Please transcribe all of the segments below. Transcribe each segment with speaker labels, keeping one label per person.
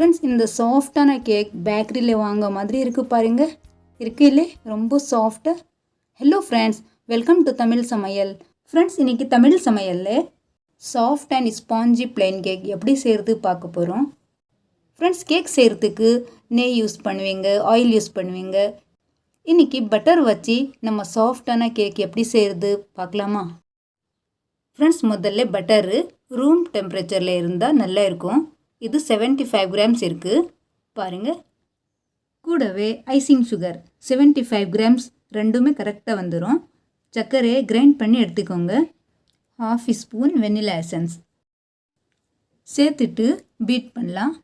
Speaker 1: Friends இந்த சாஃப்டான cake பேக்கரியில் வாங்க மாதிரி இருக்குது பாருங்க. இருக்கு இல்லை? ரொம்ப soft hello friends welcome to Tamil Samayal friends இன்றைக்கி தமிழ் சமையலில் soft and spongy plain cake எப்படி செய்கிறது பார்க்க போகிறோம் ஃப்ரெண்ட்ஸ் கேக் செய்கிறதுக்கு நெய் யூஸ் பண்ணுவீங்க ஆயில் யூஸ் பண்ணுவீங்க. இன்னைக்கு பட்டர் வச்சு நம்ம சாஃப்டான கேக் எப்படி செய்கிறது பார்க்கலாமா? ஃப்ரெண்ட்ஸ் முதல்ல பட்டரு ரூம் டெம்பரேச்சரில் இருந்தால் நல்லா இருக்கும். இது 75 ஃபைவ் கிராம்ஸ் இருக்குது பாருங்கள் கூடவே ஐசிங் சுகர் 75 ஃபைவ் கிராம்ஸ் ரெண்டுமே கரெக்டாக வந்துடும் சர்க்கரையை கிரைண்ட் பண்ணி எடுத்துக்கோங்க. ஹாஃப் ஸ்பூன் வெனிலா எசன்ஸ் சேர்த்துட்டு பீட் பண்ணலாம்.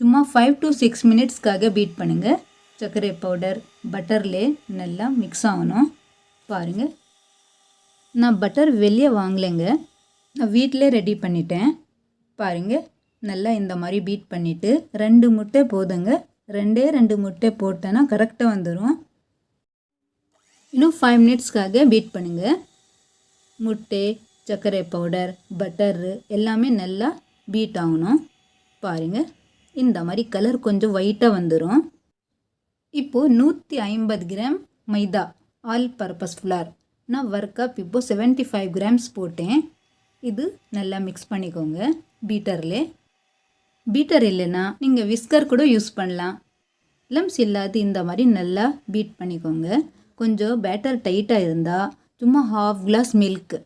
Speaker 1: சும்மா ஃபைவ் டு சிக்ஸ் மினிட்ஸ்க்காக பீட் பண்ணுங்கள் சர்க்கரை பவுடர் பட்டர்லே நல்லா மிக்ஸ் ஆகணும். பாருங்கள் நான் பட்டர் வெளியே வாங்கலைங்க. நான் வீட்டிலே ரெடி பண்ணிட்டேன். பாருங்கள் நல்லா இந்த மாதிரி பீட் பண்ணிவிட்டு ரெண்டு முட்டை போதுங்க. ரெண்டே ரெண்டு முட்டை போட்டேன்னா கரெக்டாக வந்துடும் இன்னும் ஃபைவ் மினிட்ஸ்க்காக பீட் பண்ணுங்கள் முட்டை சர்க்கரை பவுடர் பட்டரு எல்லாமே நல்லா பீட் ஆகணும். பாருங்கள் இந்த மாதிரி கலர் கொஞ்சம் ஒயிட்டாக வந்துடும் இப்போது நூற்றி ஐம்பது gram maida all purpose flour நான் ஒர்க் கப் இப்போது செவன்ட்டி ஃபைவ் கிராம்ஸ் போட்டேன். இது நல்லா மிக்ஸ் பண்ணிக்கோங்க பீட்டர்லே பீட்டர் இல்லைன்னா நீங்கள் விஸ்கர் கூட யூஸ் பண்ணலாம். லம்ஸ் இல்லாது இந்த மாதிரி நல்லா பீட் பண்ணிக்கோங்க. கொஞ்சம் பேட்டர் டைட்டாக இருந்தால் சும்மா ஹாஃப் கிளாஸ் மில்க்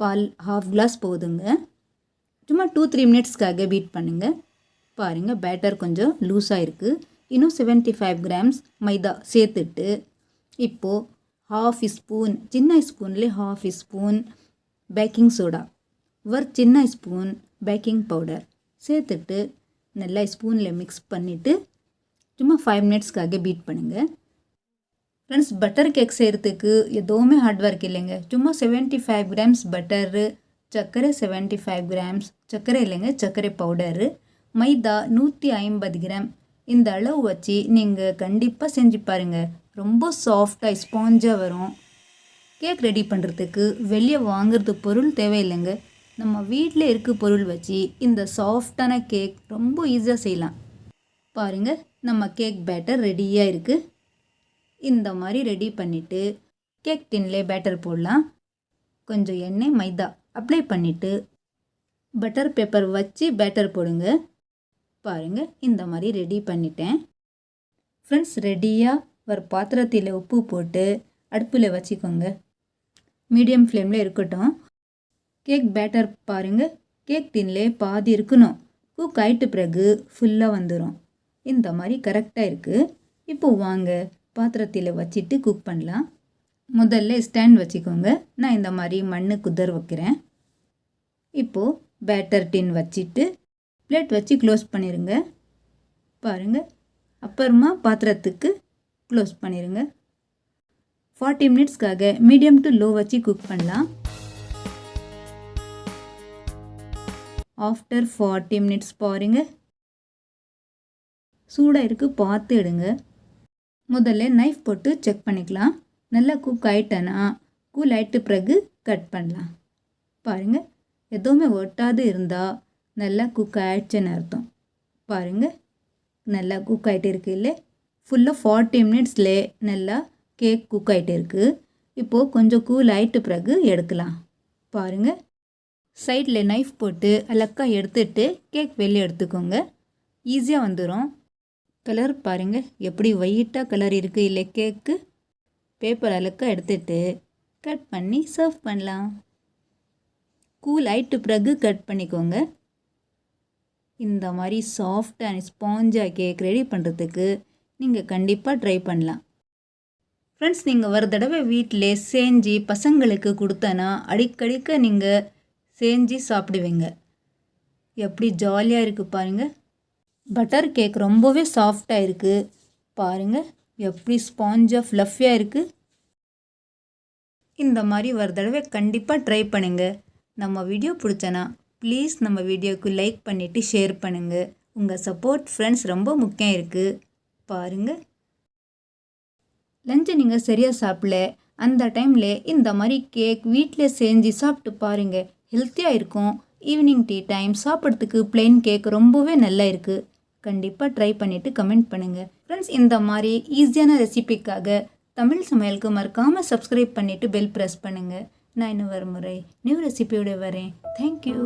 Speaker 1: பால் ஹாஃப் கிளாஸ் போதுங்க. சும்மா டூ த்ரீ மினிட்ஸ்க்காக பீட் பண்ணுங்கள் பாருங்கள் பேட்டர் கொஞ்சம் லூஸாக இருக்குது இன்னும் செவன்ட்டி ஃபைவ் கிராம்ஸ் மைதா சேர்த்துட்டு இப்போது ஹாஃப் ஸ்பூன் சின்ன ஸ்பூன்லேயே ஹாஃப் ஸ்பூன் பேக்கிங் சோடா ஒரு சின்ன ஸ்பூன் பேக்கிங் பவுடர் சேர்த்துட்டு நல்லா ஸ்பூனில் மிக்ஸ் பண்ணிவிட்டு சும்மா ஃபைவ் மினிட்ஸ்க்காக பீட் பண்ணுங்கள் ஃப்ரெண்ட்ஸ் பட்டர் கேக் செய்கிறதுக்கு எதுவுமே ஹார்ட் ஒர்க் இல்லைங்க. சும்மா செவன்ட்டி ஃபைவ் கிராம்ஸ் பட்டரு சர்க்கரை செவன்ட்டி ஃபைவ் கிராம்ஸ் சர்க்கரை இல்லைங்க சர்க்கரை பவுடரு மைதா நூற்றி ஐம்பது கிராம் இந்த அளவு வச்சு நீங்கள் கண்டிப்பாக செஞ்சு பாருங்கள் ரொம்ப சாஃப்டாக ஸ்பாஞ்சாக வரும். கேக் ரெடி பண்ணுறதுக்கு வெளியே வாங்குறது பொருள் தேவையில்லைங்க. நம்ம வீட்டில் இருக்க பொருள் வச்சு இந்த சாஃப்டான கேக் ரொம்ப ஈஸியாக செய்யலாம். பாருங்கள் நம்ம கேக் பேட்டர் ரெடியாக இருக்குது இந்த மாதிரி ரெடி பண்ணிவிட்டு கேக் டின்லே பேட்டர் போடலாம். கொஞ்சம் எண்ணெய் மைதா அப்ளை பண்ணிவிட்டு பட்டர் பேப்பர் வச்சு பேட்டர் போடுங்க. பாருங்கள் இந்த மாதிரி ரெடி பண்ணிட்டேன். ஃப்ரெண்ட்ஸ் ரெடியாக ஒரு பாத்திரத்தில் உப்பு போட்டு அடுப்பில் வச்சுக்கோங்க. மீடியம் ஃப்ளேமில் இருக்கட்டும். கேக் பேட்டர் பாருங்கள் கேக் டின்லே பாதி இருக்கணும். குக் ஆயிட்ட பிறகு ஃபுல்லாக வந்துடும் இந்த மாதிரி கரெக்டாக இருக்குது இப்போ வாங்க பாத்திரத்தில் வச்சுட்டு குக் பண்ணலாம். முதல்ல ஸ்டாண்ட் வச்சுக்கோங்க. நான் இந்த மாதிரி மண் குதர் வைக்கிறேன். இப்போது பேட்டர் டின் வச்சுட்டு பிளேட் வச்சு க்ளோஸ் பண்ணிடுங்க பாருங்கள் அப்புறமா பாத்திரத்துக்கு க்ளோஸ் பண்ணிடுங்க ஃபார்ட்டி மினிட்ஸ்க்காக மீடியம் டு லோ வச்சு குக் பண்ணலாம். ஆஃப்டர் ஃபார்ட்டி மினிட்ஸ் பாருங்க. சூடாக இருக்குது பார்த்து எடுங்க. முதல்ல நைஃப் போட்டு செக் பண்ணிக்கலாம். நல்லா குக் ஆயிட்டனா கூல் ஆயிட்டு பிறகு கட் பண்ணலாம். பாருங்கள் எதுவுமே ஒட்டாது இருந்தால் நல்லா குக் ஆயிடுச்சுன்னு அர்த்தம். பாருங்கள் நல்லா குக் ஆகிட்டு இருக்கு இல்லை? ஃபுல்லாக ஃபார்ட்டி மினிட்ஸில் நல்லா கேக் குக் ஆகிட்டு இருக்குது இப்போது கொஞ்சம் கூல் ஆயிட்டு பிறகு எடுக்கலாம். பாருங்கள் சைடில் நைஃப் போட்டு அலக்காக எடுத்துட்டு கேக் வெளியே எடுத்துக்கோங்க. ஈஸியாக வந்துடும் கலர் பாருங்கள் எப்படி ஒயிட்டாக கலர் இருக்குது இல்லை கேக்கு பேப்பர் அலக்காக எடுத்துட்டு கட் பண்ணி சர்வ் பண்ணலாம். கூல் ஆயிட்டு பிறகு கட் பண்ணிக்கோங்க. இந்த மாதிரி சாஃப்ட் அண்ட் ஸ்பாஞ்சாக கேக் ரெடி பண்ணுறதுக்கு நீங்கள் கண்டிப்பாக ட்ரை பண்ணலாம். ஃப்ரெண்ட்ஸ் நீங்கள் ஒரு தடவை வீட்டிலே செஞ்சு பசங்களுக்கு கொடுத்தனா அடிக்கடிக்க நீங்கள் செஞ்சு சாப்பிடுவேங்க. எப்படி ஜாலியாக இருக்குது பாருங்கள் பட்டர் கேக் ரொம்பவே சாஃப்டாக இருக்குது பாருங்கள் எப்படி ஸ்பாஞ்சாக ஃப்ளஃபியாக இருக்குது இந்த மாதிரி ஒரு தடவை கண்டிப்பாக ட்ரை பண்ணுங்க. நம்ம வீடியோ பிடிச்சனா ப்ளீஸ் நம்ம வீடியோக்கு லைக் பண்ணிவிட்டு ஷேர் பண்ணுங்கள் உங்கள் சப்போர்ட் ஃப்ரெண்ட்ஸ் ரொம்ப முக்கியம் இருக்குது பாருங்கள் லஞ்சை நீங்கள் சரியாக சாப்பிடல. அந்த டைமில் இந்த மாதிரி கேக் வீட்டில் செஞ்சு சாப்பிட்டு பாருங்கள் ஹெல்த்தியாக இருக்கும். ஈவினிங் டீ டைம் சாப்பிட்றதுக்கு பிளெயின் கேக் ரொம்பவே நல்லா இருக்குது கண்டிப்பாக ட்ரை பண்ணிவிட்டு கமெண்ட் பண்ணுங்கள் ஃப்ரெண்ட்ஸ் இந்த மாதிரி ஈஸியான ரெசிபிக்காக தமிழ் சமையலுக்கு மறக்காமல் சப்ஸ்கிரைப் பண்ணிவிட்டு பெல் ப்ரெஸ் பண்ணுங்கள் நான் இன்னும் வரும் முறை நியூ ரெசிபியோடு வரேன். தேங்க்யூ